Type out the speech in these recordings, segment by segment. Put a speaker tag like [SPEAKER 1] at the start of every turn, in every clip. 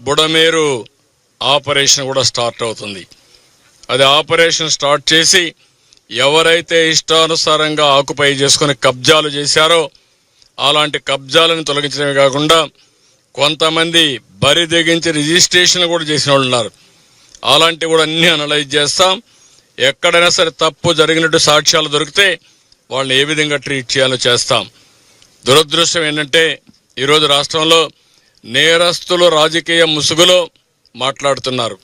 [SPEAKER 1] Budameru operation కూడా start అవుతుంది. అది ఆపరేషన్ స్టార్ట్ చేసి ఎవరైతే ఇష్టానుసారంగా ఆకుపై చేసుకుని కబ్జాలు చేశారో అలాంటి కబ్జాలను తొలగించడమే కాకుండా కొంతమంది బరి తెగించి రిజిస్ట్రేషన్ కూడా చేసిన వాళ్ళు ఉన్నారు. అలాంటివి కూడా అన్నీ అనలైజ్ చేస్తాం. ఎక్కడైనా సరే తప్పు జరిగినట్టు సాక్ష్యాలు దొరికితే వాళ్ళని ఏ విధంగా ట్రీట్ చేయాలో చేస్తాం. దురదృష్టం ఏంటంటే ఈరోజు రాష్ట్రంలో నేరస్తులు రాజకీయ ముసుగులో మాట్లాడుతున్నారు.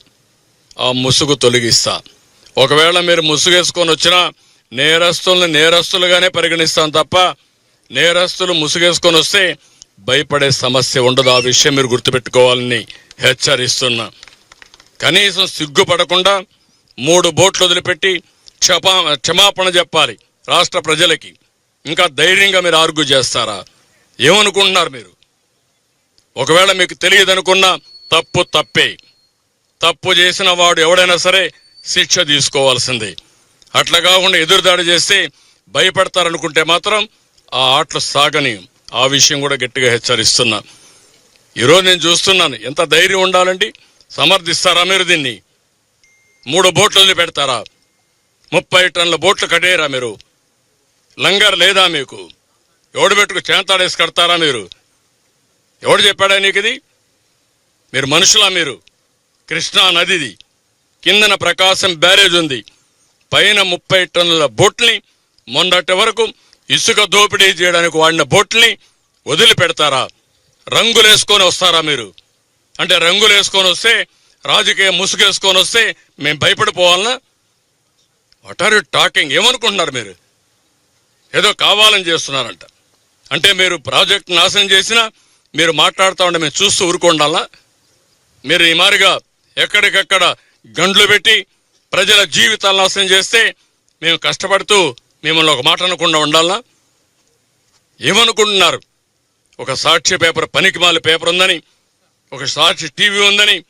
[SPEAKER 1] ఆ ముసుగు తొలగిస్తా. ఒకవేళ మీరు ముసుగేసుకొని వచ్చినా నేరస్తుల్ని నేరస్తులుగానే పరిగణిస్తాం తప్ప నేరస్తులు ముసుగేసుకొని వస్తే భయపడే సమస్య ఉండదు. ఆ విషయం మీరు గుర్తుపెట్టుకోవాలని హెచ్చరిస్తున్నా. కనీసం సిగ్గుపడకుండా మూడు బోట్లు వదిలిపెట్టి క్షమా క్షమాపణ చెప్పాలి రాష్ట్ర ప్రజలకి. ఇంకా ధైర్యంగా మీరు ఆర్గ్యూ చేస్తారా? ఏమనుకుంటున్నారు మీరు? ఒకవేళ మీకు తెలియదు అనుకున్నా తప్పు తప్పే. తప్పు చేసిన వాడు ఎవడైనా సరే శిక్ష తీసుకోవాల్సిందే. అట్లా కాకుండా ఎదురుదాడి చేస్తే భయపడతారనుకుంటే మాత్రం ఆ ఆటలు సాగని. ఆ విషయం కూడా గట్టిగా హెచ్చరిస్తున్నా. ఈరోజు నేను చూస్తున్నాను ఎంత ధైర్యం ఉండాలండి? సమర్థిస్తారా మీరు దీన్ని? మూడు బోట్లు వదిలి పెడతారా ముప్పై టన్నుల బోట్లు కట్టేయరా మీరు? లంగర్ లేదా మీకు? ఎవడు పెట్టుకు చేంతాడేసి కడతారా మీరు? ఎవడు చెప్పాడా నీకు ఇది మీరు మనుషులా మీరు. కృష్ణా నదిది. కిందన ప్రకాశం బ్యారేజ్ ఉంది. పైన ముప్పై టన్నుల బోట్ని మొన్నటి వరకు ఇసుక దోపిడీ చేయడానికి వాడిన బోట్ని వదిలిపెడతారా? రంగులేసుకొని వస్తారా మీరు? అంటే రంగులు వేసుకొని వస్తే రాజకీయ ముసుగేసుకొని వస్తే మేము భయపడిపోవాలనా? వాట్ ఆర్ యు టాకింగ్ ఏమనుకుంటున్నారు మీరు? ఏదో కావాలని చేస్తున్నారంట. అంటే మీరు ప్రాజెక్ట్ నాశనం చేసినా మీరు మాట్లాడుతూ ఉండే మేము చూస్తూ ఊరుకోండాలా మీరు ఈ మారిగా ఎక్కడికక్కడ గండ్లు పెట్టి ప్రజల జీవితాలు నాశనం చేస్తే మేము కష్టపడుతూ మిమ్మల్ని ఒక మాట అనకుండా ఉండాలా? ఏమనుకుంటున్నారు? ఒక సాక్షి పేపర్ పనికిమాల పేపర్ ఉందని ఒక సాక్షి టీవీ ఉందని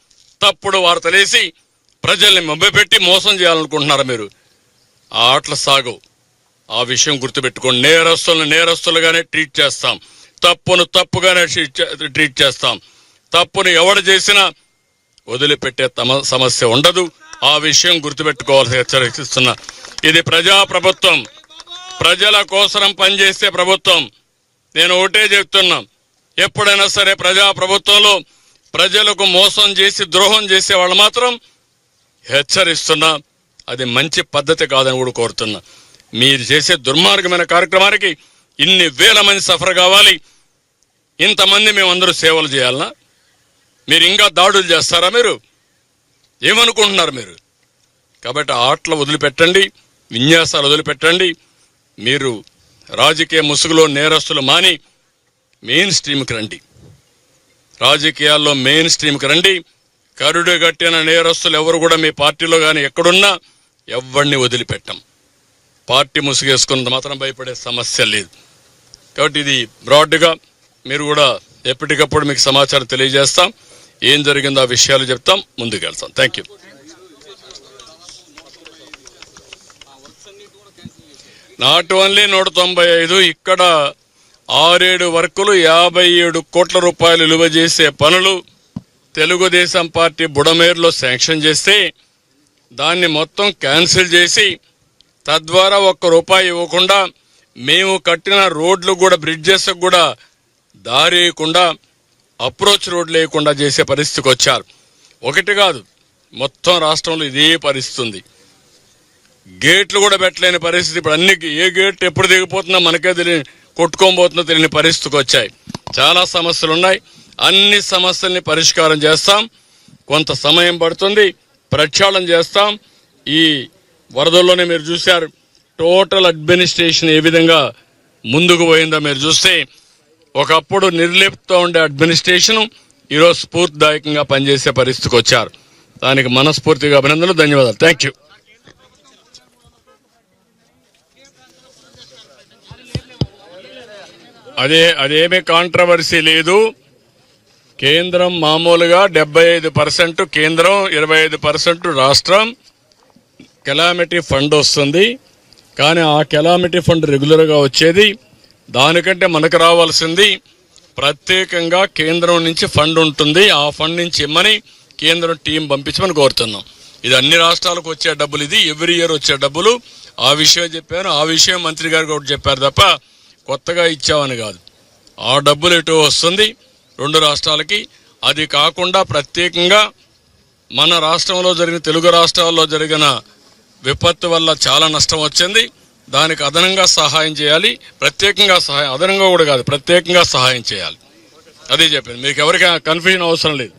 [SPEAKER 1] తప్పుడు వార్తలేసి ప్రజల్ని మభ్యపెట్టి మోసం చేయాలనుకుంటున్నారా మీరు? ఆ ఆటలు సాగు. ఆ విషయం గుర్తుపెట్టుకోండి నేరస్తులను నేరస్తులుగానే ట్రీట్ చేస్తాం. తప్పును తప్పుగానే ట్రీట్ ట్రీట్ చేస్తాం. తప్పును ఎవడు చేసినా వదిలిపెట్టే తమ సమస్య ఉండదు. ఆ విషయం గుర్తుపెట్టుకోవాల్సి హెచ్చరిస్తున్నా ఇది ప్రజా ప్రభుత్వం ప్రజల కోసరం పనిచేసే ప్రభుత్వం. నేను ఒకటే చెప్తున్నా. ఎప్పుడైనా సరే ప్రజా ప్రభుత్వంలో ప్రజలకు మోసం చేసి ద్రోహం చేసే వాళ్ళు మాత్రం హెచ్చరిస్తున్నా. అది మంచి పద్ధతి కాదని కూడా కోరుతున్నా. మీరు చేసే దుర్మార్గమైన కార్యక్రమానికి ఇన్ని వేల మంది సఫర్ కావాలి. ఇంతమంది మేమందరూ సేవలు చేయాలనా? మీరు ఇంకా దాడులు చేస్తారా మీరు? ఏమనుకుంటున్నారు మీరు? కాబట్టి ఆటలు వదిలిపెట్టండి విన్యాసాలు వదిలిపెట్టండి. మీరు రాజకీయ ముసుగులో నేరస్తులు మాని మెయిన్ స్ట్రీమ్కి రండి. రాజకీయాల్లో మెయిన్ స్ట్రీమ్కి రండి. కరుడు కట్టిన నేరస్తులు ఎవరు కూడా మీ పార్టీలో కానీ ఎక్కడున్నా ఎవరిని వదిలిపెట్టం. పార్టీ ముసుగేసుకున్నంత మాత్రం భయపడే సమస్య లేదు. కాబట్టి ఇది బ్రాడ్గా మీరు కూడా ఎప్పటికప్పుడు మీకు సమాచారం తెలియజేస్తాం. ఏం జరిగిందో ఆ విషయాలు చెప్తాం. ముందుకు వెళ్తాం. థ్యాంక్ యూ నాట్ ఓన్లీ నూట తొంభై ఐదు ఇక్కడ ఆరేడు వర్కులు యాభై ఏడు కోట్ల రూపాయలు విలువ చేసే పనులు తెలుగుదేశం పార్టీ బుడమేరులో శాంక్షన్ చేస్తే దాన్ని మొత్తం క్యాన్సిల్ చేసి తద్వారా ఒక్క రూపాయి ఇవ్వకుండా మేము కట్టిన రోడ్లు కూడా బ్రిడ్జెస్ కూడా దారి వేయకుండా అప్రోచ్ రోడ్లు వేయకుండా చేసే పరిస్థితికి వచ్చారు. ఒకటి కాదు మొత్తం రాష్ట్రంలో ఇదే పరిస్థితి ఉంది. గేట్లు కూడా పెట్టలేని పరిస్థితి. ఇప్పుడు అన్ని ఏ గేట్ ఎప్పుడు దిగిపోతుందో మనకే తెలియని కొట్టుకోబోతుందో తెలియని పరిస్థితికి వచ్చాయి. చాలా సమస్యలు ఉన్నాయి. అన్ని సమస్యల్ని పరిష్కారం చేస్తాం. కొంత సమయం పడుతుంది. ప్రక్షాళన చేస్తాం. ఈ వరదల్లోనే మీరు చూశారు. టోటల్ అడ్మినిస్ట్రేషన్ ఏ విధంగా ముందుకు పోయిందో మీరు చూస్తే ఒకప్పుడు నిర్లిప్తో ఉండే అడ్మినిస్ట్రేషన్ ఈరోజు స్ఫూర్తిదాయకంగా పనిచేసే పరిస్థితికి వచ్చారు. దానికి మనస్ఫూర్తిగా అభినందనలు ధన్యవాదాలు. థ్యాంక్ యూ అదే అదేమీ కాంట్రవర్సీ లేదు. కేంద్రం మామూలుగా డెబ్బై ఐదు పర్సెంట్ కేంద్రం ఇరవై ఐదు పర్సెంట్ రాష్ట్రం కెలామిటీ ఫండ్ వస్తుంది. కానీ ఆ కెలామిటీ ఫండ్ రెగ్యులర్గా వచ్చేది దానికంటే మనకు రావాల్సింది ప్రత్యేకంగా కేంద్రం నుంచి ఫండ్ ఉంటుంది. ఆ ఫండ్ నుంచి ఇమ్మని కేంద్రం టీం పంపించమని కోరుతున్నాం. ఇది అన్ని రాష్ట్రాలకు వచ్చే డబ్బులు ఇది. ఎవ్రీ ఇయర్ వచ్చే డబ్బులు. ఆ విషయం చెప్పాను. ఆ విషయం మంత్రి గారు కూడా చెప్పారు తప్ప కొత్తగా ఇచ్చామని కాదు. ఆ డబ్బులు ఎటు వస్తుంది? రెండు రాష్ట్రాలకి. అది కాకుండా ప్రత్యేకంగా మన రాష్ట్రంలో జరిగిన తెలుగు రాష్ట్రాల్లో జరిగిన విపత్తు వల్ల చాలా నష్టం వచ్చింది. దానికి అదనంగా సహాయం చేయాలి. ప్రత్యేకంగా సహాయం అదనంగా కూడా కాదు ప్రత్యేకంగా సహాయం చేయాలి. అదే చెప్పింది. మీకు ఎవరికైనా కన్ఫ్యూజన్ అవసరం లేదు.